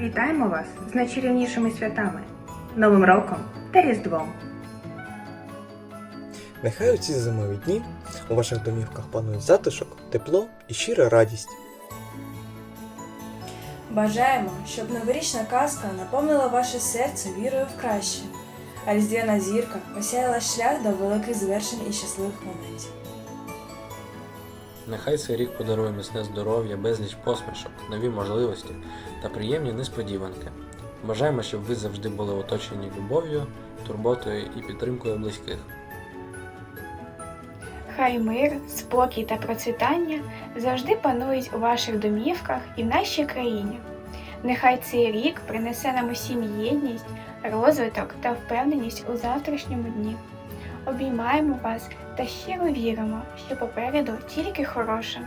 Вітаємо вас з найчарівнішими святами, Новим роком та Різдвом. Нехай у ці зимові дні у ваших домівках панує затишок, тепло і щира радість. Бажаємо, щоб новорічна казка наповнила ваше серце вірою в краще, а різдвяна зірка осяяла шлях до великих звершень і щасливих моментів. Нехай цей рік подарує міцне здоров'я, безліч посмішок, нові можливості та приємні несподіванки. Бажаємо, щоб ви завжди були оточені любов'ю, турботою і підтримкою близьких. Хай мир, спокій та процвітання завжди панують у ваших домівках і в нашій країні. Нехай цей рік принесе нам усім єдність, розвиток та впевненість у завтрашньому дні. Обіймаємо вас та щиро віримо, що попереду тільки хороше.